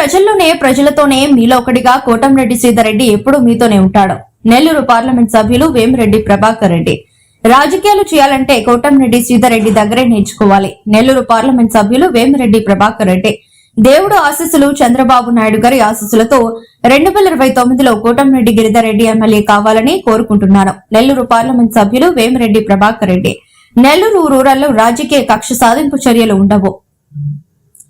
ప్రజల్లోనే ప్రజలతోనే మీలో ఒకటిగా కోటంరెడ్డి సీతారెడ్డి ఎప్పుడూ మీతోనే ఉంటాడు. నెల్లూరు పార్లమెంట్ సభ్యులు వేమిరెడ్డి ప్రభాకర్ రెడ్డి. రాజకీయాలు చేయాలంటే కోటంరెడ్డి సీతారెడ్డి దగ్గరే నేర్చుకోవాలి. నెల్లూరు పార్లమెంట్ సభ్యులు వేమిరెడ్డి ప్రభాకర్ రెడ్డి. దేవుడు ఆశీస్సులు చంద్రబాబు నాయుడు గారి ఆశీస్సులతో రెండు వేల ఇరవై తొమ్మిదిలో కోటంరెడ్డి గిరిధారెడ్డి ఎమ్మెల్యే కావాలని కోరుకుంటున్నాను నెల్లూరు పార్లమెంట్ సభ్యులు వేమిరెడ్డి ప్రభాకర్ రెడ్డి. నెల్లూరు రూరల్లో రాజకీయ కక్ష సాధింపు చర్యలు ఉండవు.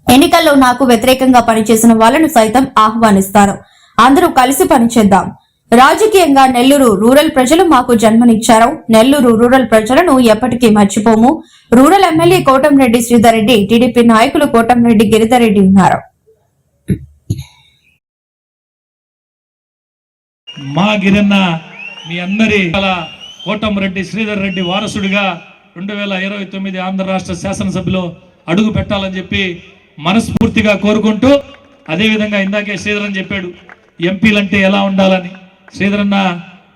ఎన్నికల్లో నాకు వ్యతిరేకంగా పనిచేసిన వాళ్ళను సైతం ఆహ్వానిస్తాను అందరూ కలిసి పనిచేద్దాం. రాజకీయంగా నెల్లూరు రూరల్ ప్రజలు మాకు జన్మనిచ్చారు. నెల్లూరు రూరల్ ప్రజలను ఎప్పటికీ మర్చిపోము. Rural MLA Kotamreddy Sridhar Reddy TDP నాయకులు కోటంరెడ్డి గిరిధర్ రెడ్డి ఉన్నారు. మా గిరిన్న మీ అందరి కోటంరెడ్డి శ్రీధర్ రెడ్డి వారసుడిగా రెండు వేల ఇరవై తొమ్మిది ఆంధ్ర రాష్ట్ర శాసనసభలో అడుగు పెట్టాలని చెప్పి మనస్ఫూర్తిగా కోరుకుంటూ అదేవిధంగా ఇందాకే శ్రీధరన్ చెప్పాడు ఎంపీలంటే ఎలా ఉండాలని. శ్రీధరన్న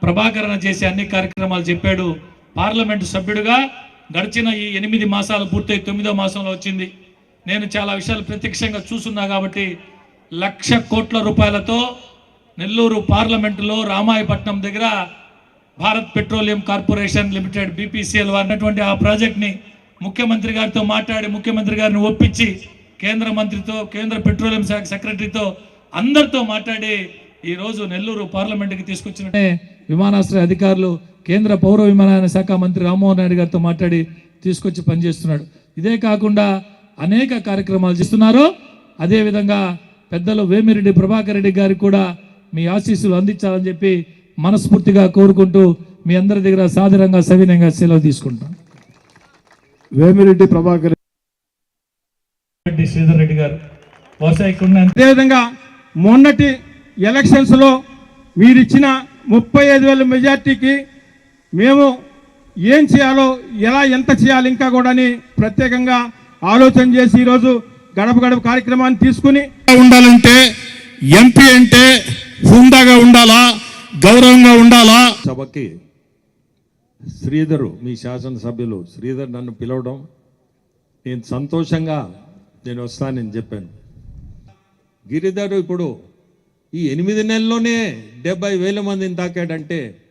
ప్రభాకరణ చేసే అన్ని కార్యక్రమాలు చెప్పాడు. పార్లమెంటు సభ్యుడిగా గడిచిన ఈ ఎనిమిది మాసాలు పూర్తయి తొమ్మిదో మాసంలో వచ్చింది. నేను చాలా విషయాలు ప్రత్యక్షంగా చూస్తున్నా కాబట్టి లక్ష కోట్ల రూపాయలతో నెల్లూరు పార్లమెంటులో రామాయపట్నం దగ్గర Bharat petroleum corporation limited BPCL అన్నటువంటి ఆ ప్రాజెక్ట్ని ముఖ్యమంత్రి గారితో మాట్లాడి ముఖ్యమంత్రి గారిని ఒప్పించి కేంద్ర మంత్రితో కేంద్ర పెట్రోలియం శాఖ సెక్రటరీతో అందరితో మాట్లాడి ఈ రోజు నెల్లూరు పార్లమెంట్కి తీసుకొచ్చిన విమానాశ్రయ అధికారులు కేంద్ర పౌర విమానయాన శాఖ మంత్రి రామ్మోహన్ నాయుడు గారితో మాట్లాడి తీసుకొచ్చి పనిచేస్తున్నాడు. ఇదే కాకుండా అనేక కార్యక్రమాలు చేస్తున్నారు. అదేవిధంగా పెద్దలు వేమిరెడ్డి ప్రభాకర్ రెడ్డి గారికి కూడా మీ ఆశీస్సులు అందించాలని చెప్పి మనస్ఫూర్తిగా కోరుకుంటూ మీ అందరి దగ్గర సాదరంగా సవినయంగా సెలవు తీసుకుంటాం వేమిరెడ్డి ప్రభాకర్ శ్రీధర్ రెడ్డి గారు. బహుశా ఇక్కడ అదేవిధంగా మొన్నటి ఎలక్షన్స్లో మీరిచ్చిన ముప్పై ఐదు వేల మెజార్టీకి మేము ఏం చేయాలో ఎలా ఎంత చేయాలి ఇంకా కూడా అని ప్రత్యేకంగా ఆలోచన చేసి ఈరోజు గడప గడప కార్యక్రమాన్ని తీసుకుని ఉండాలంటే ఎంపీ అంటే హుందాగా ఉండాలా గౌరవంగా ఉండాలా? సభకి శ్రీధరు మీ శాసనసభ్యులు శ్రీధర్ నన్ను పిలవడం నేను సంతోషంగా నేను వస్తానని చెప్పాను. గిరిధర్ ఇప్పుడు ఈ ఎనిమిది నెలల్లోనే డెబ్బై వేల మందిని తాకాడంటే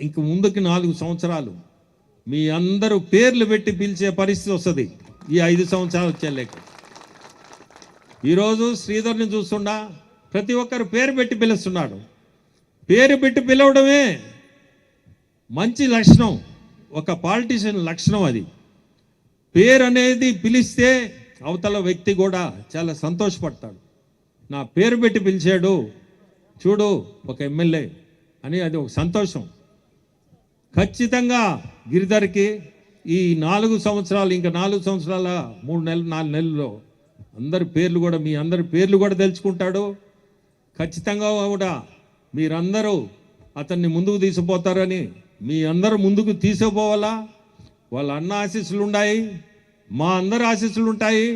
ఇంక ముందుకి నాలుగు సంవత్సరాలు. మీ అందరూ పేర్లు పెట్టి పిలిచే పరిస్థితి వస్తుంది. ఈ ఐదు సంవత్సరాలు వచ్చేలేక ఈరోజు శ్రీధర్ని చూస్తుండా ప్రతి ఒక్కరు పేరు పెట్టి పిలుస్తున్నాడు. పేరు పెట్టి పిలవడమే మంచి లక్షణం. ఒక పాలిటిషియన్ లక్షణం అది. పేరు అనేది పిలిస్తే అవతల వ్యక్తి కూడా చాలా సంతోషపడతాడు. నా పేరు పెట్టి పిలిచాడు చూడు ఒక ఎమ్మెల్యే అని అది ఒక సంతోషం. ఖచ్చితంగా గిరిధర్కి ఈ నాలుగు సంవత్సరాలు ఇంకా నాలుగు సంవత్సరాల మూడు నెలలు నాలుగు నెలల్లో అందరి పేర్లు కూడా మీ అందరి పేర్లు కూడా తెలుసుకుంటాడు. ఖచ్చితంగా కూడా మీరందరూ అతన్ని ముందుకు తీసుకుపోతారని మీ అందరూ ముందుకు తీసుకుపోవాలా? వాళ్ళ అన్న ఆశీస్సులు ఉన్నాయి మా అందరి ఆశీస్సులు ఉంటాయి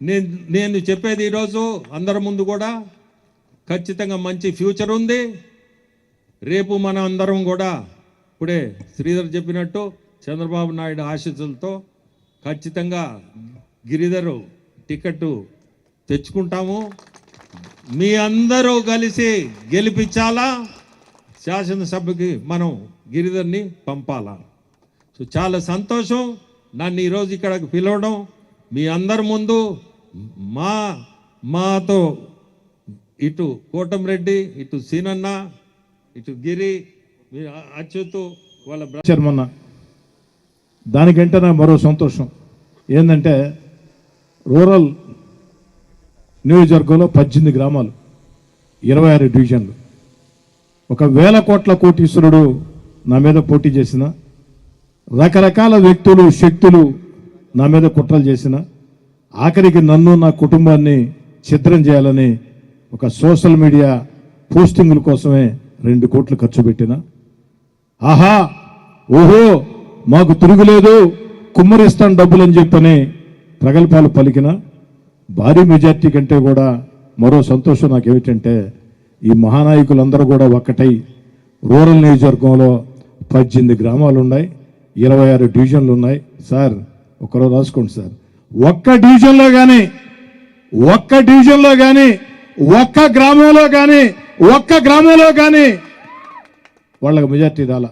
నేను నేను చెప్పేది ఈరోజు అందరి ముందు కూడా ఖచ్చితంగా మంచి ఫ్యూచర్ ఉంది. రేపు మన అందరం కూడా ఇప్పుడే శ్రీధర్ చెప్పినట్టు చంద్రబాబు నాయుడు ఆశీస్సులతో ఖచ్చితంగా గిరిధరు టికెట్ తెచ్చుకుంటాము. మీ అందరూ కలిసి గెలిపించాలా? శాసనసభకి మనం గిరిధర్ని పంపాలా? సో చాలా సంతోషం నన్ను ఈరోజు ఇక్కడికి పిలవడం. మీ అందరి ముందు మా మాతో ఇటు కోటంరెడ్డి ఇటు సీనన్న ఇటు గిరి మీ అచ్యుతు వాళ్ళ బ్ర- దానికంటే నాకు మరో సంతోషం. ఏంటంటే రూరల్ నియోజకవర్గంలో పద్దెనిమిది గ్రామాలు ఇరవై ఆరు డివిజన్లు. ఒక వేల కోట్ల కోటీశ్వరుడు నా మీద పోటీ చేసిన రకరకాల వ్యక్తులు శక్తులు నా మీద కుట్రలు చేసిన ఆఖరికి నన్ను నా కుటుంబాన్ని ఛిద్రం చేయాలని ఒక సోషల్ మీడియా పోస్టింగుల కోసమే రెండు కోట్లు ఖర్చు పెట్టిన. ఆహా! ఓహో! మాకు తిరుగులేదు కుమ్మరిస్తాను డబ్బులు అని చెప్పని ప్రగల్భాలు పలికిన. భారీ మెజార్టీ కంటే కూడా మరో సంతోషం నాకు ఏమిటంటే ఈ మహానాయకులందరూ కూడా ఒక్కటై రూరల్ నియోజకవర్గంలో పద్దెనిమిది గ్రామాలు ఉన్నాయి ఇరవై ఆరు డివిజన్లు ఉన్నాయి. సార్ ఒకరోజు రాసుకోండి సార్. ఒక్క డివిజన్లో కానీ ఒక్క డివిజన్లో కానీ ఒక్క గ్రామంలో కానీ ఒక్క గ్రామంలో కానీ వాళ్ళకి మెజార్టీ రాలా.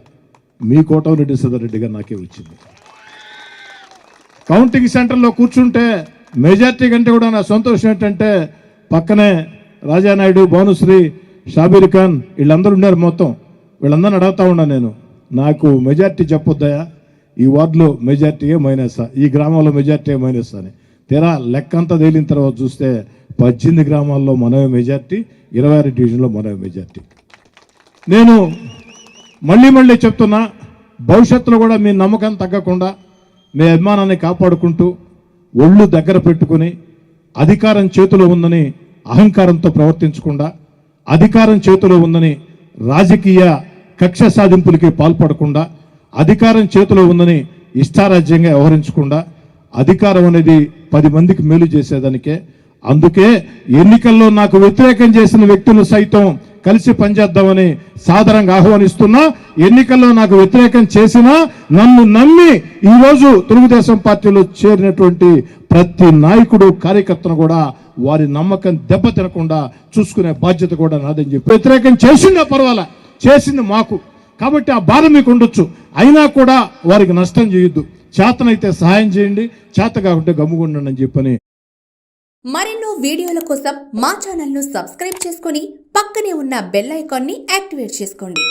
మీ కోటమిరెడ్డి రెడ్డి గారు నాకే వచ్చింది. కౌంటింగ్ సెంటర్లో కూర్చుంటే మెజార్టీ కంటే కూడా నా సంతోషం ఏంటంటే పక్కనే రాజానాయుడు భానుశ్రీ షాబీర్ ఖాన్ వీళ్ళందరూ ఉన్నారు మొత్తం. వీళ్ళందరిని అడుగుతా ఉన్నా నేను. నాకు మెజార్టీ చెప్పొద్దాయా ఈ వార్డులో మెజార్టీ ఏ మైనస్ ఈ గ్రామంలో మెజార్టీ ఏ మైనస్ అని? తీరా లెక్కంతా తేలిన తర్వాత చూస్తే పద్దెనిమిది గ్రామాల్లో మనమే మెజార్టీ ఇరవై ఆరు డివిజన్లో మనమే మెజార్టీ. నేను మళ్ళీ మళ్ళీ చెప్తున్నా భవిష్యత్తులో కూడా మీ నమ్మకం తగ్గకుండా మీ అభిమానాన్ని కాపాడుకుంటూ ఒళ్ళు దగ్గర పెట్టుకుని అధికారం చేతిలో ఉందని అహంకారంతో ప్రవర్తించకుండా అధికారం చేతిలో ఉందని రాజకీయ కక్ష సాధింపులకి పాల్పడకుండా అధికారం చేతిలో ఉందని ఇష్టారాజ్యంగా వ్యవహరించకుండా అధికారం అనేది పది మందికి మేలు చేసేదానికే. అందుకే ఎన్నికల్లో నాకు వ్యతిరేకం చేసిన వ్యక్తులు సైతం కలిసి పనిచేద్దామని సాధారణంగా ఆహ్వానిస్తున్నా ఎన్నికల్లో నాకు వ్యతిరేకం చేసినా నన్ను నమ్మి ఈరోజు తెలుగుదేశం పార్టీలో చేరినటువంటి ప్రతి నాయకుడు కార్యకర్తను కూడా వారి నమ్మకం దెబ్బతినకుండా చూసుకునే బాధ్యత కూడా నాదని చెప్పి వ్యతిరేకం చేసిందా పర్వాలా చేసింది మాకు. కాబట్టి ఆ బాధ మీకు ఉండొచ్చు. అయినా కూడా వారికి నష్టం చేయొద్దు. చేతనైతే సహాయం చేయండి. చేత కాకుంటే గమ్ముకుండండి అని చెప్పని. మరెన్నో వీడియోల కోసం మా ఛానల్ను సబ్స్క్రైబ్ చేసుకొని పక్కనే ఉన్న బెల్ ఐకాన్ని యాక్టివేట్ చేసుకోండి.